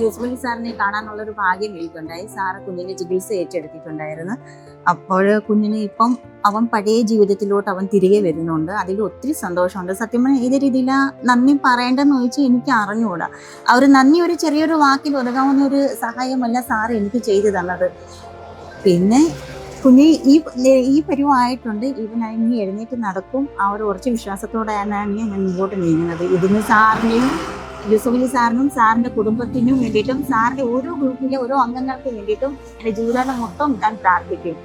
Usefully സാറിനെ കാണാനുള്ള ഒരു ഭാഗ്യം എനിക്കുണ്ടായി. സാറ് കുഞ്ഞിനെ ചികിത്സ ഏറ്റെടുത്തിട്ടുണ്ടായിരുന്നു. അപ്പോൾ കുഞ്ഞിനെ ഇപ്പം അവൻ പഴയ ജീവിതത്തിലോട്ട് അവൻ തിരികെ വരുന്നുണ്ട്. അതിൽ ഒത്തിരി സന്തോഷമുണ്ട്. സത്യം ഏത് രീതിയിൽ നന്ദി പറയേണ്ടെന്ന് ചോദിച്ചാൽ എനിക്ക് അറിഞ്ഞുകൂടാ. ആ ഒരു നന്ദി ഒരു ചെറിയൊരു വാക്കിൽ ഒതുങ്ങാവുന്ന ഒരു സഹായമല്ല സാറ് എനിക്ക് ചെയ്തു തന്നത്. പിന്നെ കുഞ്ഞ് ഈ ഈ പരിവായിട്ടുണ്ട്. ഇവനായി ഇനി എഴുന്നേറ്റ് നടക്കും. ആ ഒരു ഉറച്ച വിശ്വാസത്തോടെയാണ് ഞാൻ മുമ്പോട്ട് നീങ്ങുന്നത്. ഇതിന് സാറിനെയും യൂസുഫലി സാറിനും സാറിന്റെ കുടുംബത്തിനും വേണ്ടിയിട്ടും സാറിന്റെ ഓരോ ഗ്രൂപ്പിലെ ഓരോ അംഗങ്ങൾക്ക് വേണ്ടിയിട്ടും എന്റെ ജീവിതം മൊത്തം ഞാൻ പ്രാർത്ഥിക്കും.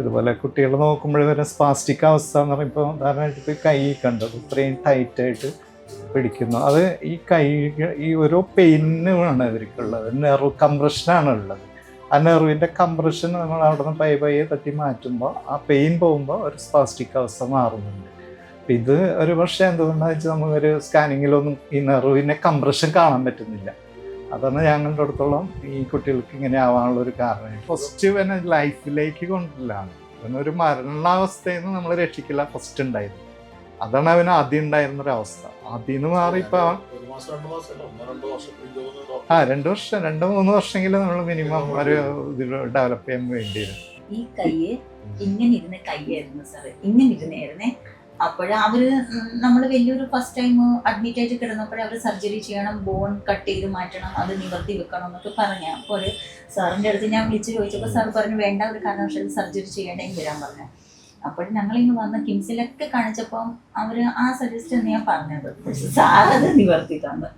ഇതുപോലെ കുട്ടികൾ നോക്കുമ്പോൾ വരെ സ്പാസ്റ്റിക് അവസ്ഥ എന്ന് പറയുമ്പോൾ ഉദാഹരണമായിട്ട് ഇപ്പോൾ കൈ കണ്ടത് ഇത്രയും ടൈറ്റായിട്ട് പിടിക്കുന്നു. അത് ഈ കൈ ഈ ഓരോ പെയിനാണ് ഇവർക്കുള്ളത്. നെറു കംപ്രഷനാണ് ഉള്ളത്. ആ നെറുവിന്റെ കംപ്രഷൻ നമ്മൾ അവിടെ നിന്ന് പൈ പയ്യെ തട്ടി മാറ്റുമ്പോൾ ആ പെയിൻ പോകുമ്പോൾ ഒരു സ്പാസ്റ്റിക് അവസ്ഥ മാറുന്നുണ്ട്. അപ്പം ഇത് ഒരു പക്ഷേ എന്തുകൊണ്ടാണെന്ന് വെച്ചാൽ നമുക്കൊരു സ്കാനിങ്ങിലൊന്നും ഈ നെറുവിന്റെ കംപ്രഷൻ കാണാൻ പറ്റുന്നില്ല. അതാണ് ഞങ്ങളുടെ അടുത്തോളം ഈ കുട്ടികൾക്ക് ഇങ്ങനെ ആവാനുള്ള ഒരു കാരണം ഫസ്റ്റ് പിന്നെ ലൈഫിലേക്ക് കൊണ്ടില്ലാണ് ഒരു മരണാവസ്ഥയിൽ നിന്ന് നമ്മൾ രക്ഷിക്കില്ല ഫസ്റ്റ് ഉണ്ടായിരുന്നു അതാണ് അവന് ആദ്യം ഉണ്ടായിരുന്ന ഒരു അവസ്ഥ. ആദ്യം നിന്ന് മാറി ഇപ്പൊ ആ രണ്ടു വർഷം രണ്ടു മൂന്ന് വർഷമെങ്കിലും നമ്മൾ മിനിമം ഒരു ഇതിൽ ഡെവലപ്പ് ചെയ്യാൻ വേണ്ടി ഈ കൈ ഇങ്ങനെ ഇരുന്ന കൈയായിരുന്നു സാറേ ഇങ്ങനെ ഇരുന്നായിരുന്നേ അപ്പോഴ അവർ നമ്മൾ വലിയൊരു ഫസ്റ്റ് ടൈം അഡ്മിറ്റ് ആയിട്ട് കിടന്നപ്പോഴേ അവർ സർജറി ചെയ്യണം ബോൺ കട്ട് ചെയ്ത് മാറ്റണം അത് നിവർത്തി വെക്കണം എന്നൊക്കെ പറഞ്ഞു. അപ്പോൾ സാറിന്റെ അടുത്ത് ഞാൻ വിളിച്ച് ചോദിച്ചപ്പോൾ സാർ പറഞ്ഞു വേണ്ട ഒരു കാരണവശാലും സർജറി ചെയ്യേണ്ടെങ്കിൽ വരാൻ പറഞ്ഞു. അപ്പോൾ ഞങ്ങൾ ഇന്ന് വന്ന കിംസിലൊക്കെ കാണിച്ചപ്പോൾ അവർ ആ സജസ്റ്റ് ഞാൻ പറഞ്ഞത്. സാറത് സാർ അത് നിവർത്തി തന്നു.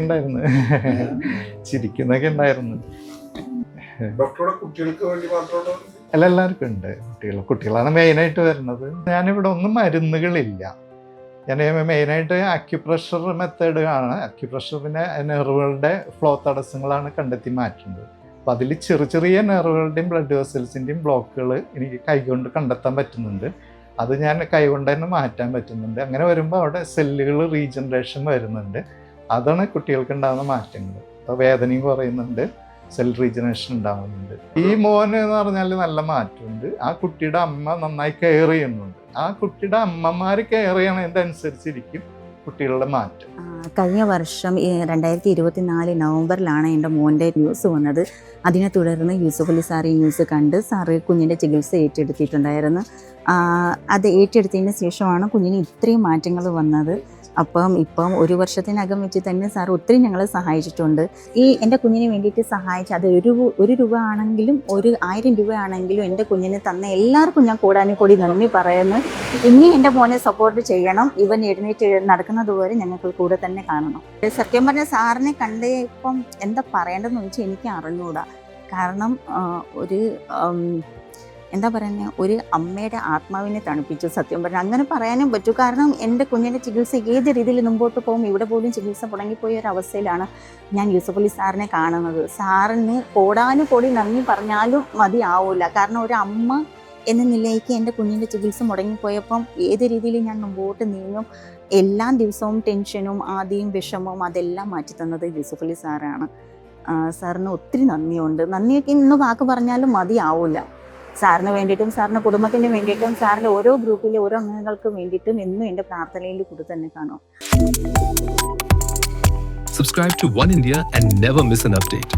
ഉണ്ടായിരുന്നു. ചിരിക്കുന്നൊക്കെ ഉണ്ടായിരുന്നു. ഡോക്ടറുടെ കുട്ടികൾക്ക് വേണ്ടി മാത്രമുള്ള അല്ല എല്ലാവർക്കും ഉണ്ട് കുട്ടികൾ. കുട്ടികളാണ് മെയിനായിട്ട് വരുന്നത്. ഞാനിവിടെ ഒന്നും മരുന്നുകളില്ല. ഞാൻ മെയിനായിട്ട് അക്യുപ്രഷർ മെത്തേഡ് ആണ്. അക്യുപ്രഷർ പിന്നെ നെർവുകളുടെ ഫ്ലോ തടസ്സങ്ങളാണ് കണ്ടെത്തി മാറ്റുന്നത്. അപ്പോൾ അതിൽ ചെറിയ ചെറിയ നെർവുകളുടെയും ബ്ലഡ് വെസൽസിന്റെയും ബ്ലോക്കുകൾ എനിക്ക് കൈകൊണ്ട് കണ്ടെത്താൻ പറ്റുന്നുണ്ട്. അത് ഞാൻ കൈകൊണ്ട് തന്നെ മാറ്റാൻ പറ്റുന്നുണ്ട്. അങ്ങനെ വരുമ്പോൾ അവിടെ സെല്ലുകൾ റീജനറേഷൻ വരുന്നുണ്ട്. അതാണ് കുട്ടികൾക്ക് ഉണ്ടാകുന്ന മാറ്റങ്ങൾ. അപ്പോൾ വേദനയും കുറയുന്നുണ്ട്. സെൽ റീജനറേഷൻ ഉണ്ടാവുന്നുണ്ട്. ഈ മോന് എന്ന് പറഞ്ഞാൽ നല്ല മാറ്റമുണ്ട്. ആ കുട്ടിയുടെ അമ്മ നന്നായി കെയർ ചെയ്യുന്നുണ്ട്. ആ കുട്ടിയുടെ അമ്മമാർ കെയർ ചെയ്യണതനുസരിച്ചിരിക്കും കുട്ടികളുടെ മാറ്റം. കഴിഞ്ഞ വർഷം രണ്ടായിരത്തി ഇരുപത്തിനാല് നവംബറിലാണ് എന്റെ മോന്റെ ന്യൂസ് വന്നത്. അതിനെ തുടർന്ന് യൂസുഫ് അലി ന്യൂസ് കണ്ട് സാറ് കുഞ്ഞിന്റെ ചികിത്സ ഏറ്റെടുത്തിട്ടുണ്ടായിരുന്നു. അത് ഏറ്റെടുത്തതിന് ശേഷമാണ് കുഞ്ഞിന് ഇത്രയും മാറ്റങ്ങൾ വന്നത്. അപ്പം ഇപ്പം ഒരു വർഷത്തിനകം വെച്ച് തന്നെ സാർ ഒത്തിരി ഞങ്ങളെ സഹായിച്ചിട്ടുണ്ട്. ഈ എന്റെ കുഞ്ഞിന് വേണ്ടിയിട്ട് സഹായിച്ച അത് ഒരു ഒരു രൂപ ആണെങ്കിലും ഒരു ആയിരം രൂപ ആണെങ്കിലും എന്റെ കുഞ്ഞിന് തന്ന എല്ലാവർക്കും ഞാൻ കൂടാനും കൂടി നന്ദി പറയുന്നു. ഇനി എന്റെ മോനെ സപ്പോർട്ട് ചെയ്യണം. ഇവൻ എഴുന്നേറ്റ് നടക്കുന്നത് വരെ ഞങ്ങൾക്ക് കൂടെ തന്നെ കാണണം. സത്യം പറഞ്ഞ സാറിനെ കണ്ടേ ഇപ്പം എന്താ പറയേണ്ടതെന്ന് വെച്ചാൽ എനിക്ക് അറിഞ്ഞുകൂടാ കാരണം ഒരു എന്താ പറയുന്നത് ഒരു അമ്മയുടെ ആത്മാവിനെ തണുപ്പിച്ചു. സത്യം പറഞ്ഞു അങ്ങനെ പറയാനും പറ്റൂ. കാരണം എന്റെ കുഞ്ഞിന്റെ ചികിത്സ ഏത് രീതിയിൽ മുമ്പോട്ട് പോകും ഇവിടെ പോലും ചികിത്സ മുടങ്ങിപ്പോയ ഒരു അവസ്ഥയിലാണ് ഞാൻ യൂസഫ് അലി സാറിനെ കാണുന്നത്. സാറിന് കോടാനും കോടി നന്ദി പറഞ്ഞാലും മതിയാവില്ല കാരണം ഒരു അമ്മ എന്ന നിലയ്ക്ക് എന്റെ കുഞ്ഞിന്റെ ചികിത്സ മുടങ്ങിപ്പോയപ്പം ഏത് രീതിയിൽ ഞാൻ മുമ്പോട്ട് നീങ്ങും? എല്ലാ ദിവസവും ടെൻഷനും ആദ്യം വിഷമവും അതെല്ലാം മാറ്റി തന്നത് യൂസഫ് അലി സാറാണ്. സാറിന് ഒത്തിരി നന്ദിയുണ്ട്. നന്ദിയൊക്കെ ഇന്ന് വാക്ക് പറഞ്ഞാലും മതിയാവില്ല സാറിന് വേണ്ടിയിട്ടും സാറിന്റെ കുടുംബത്തിന് വേണ്ടിയിട്ടും സാറിന്റെ ഓരോ ഗ്രൂപ്പിലെ ഓരോ അംഗങ്ങൾക്ക് വേണ്ടിയിട്ടും എന്നും എന്റെ പ്രാർത്ഥനയിൽ കൂടെ തന്നെ കാണും Subscribe to One India and never miss an update.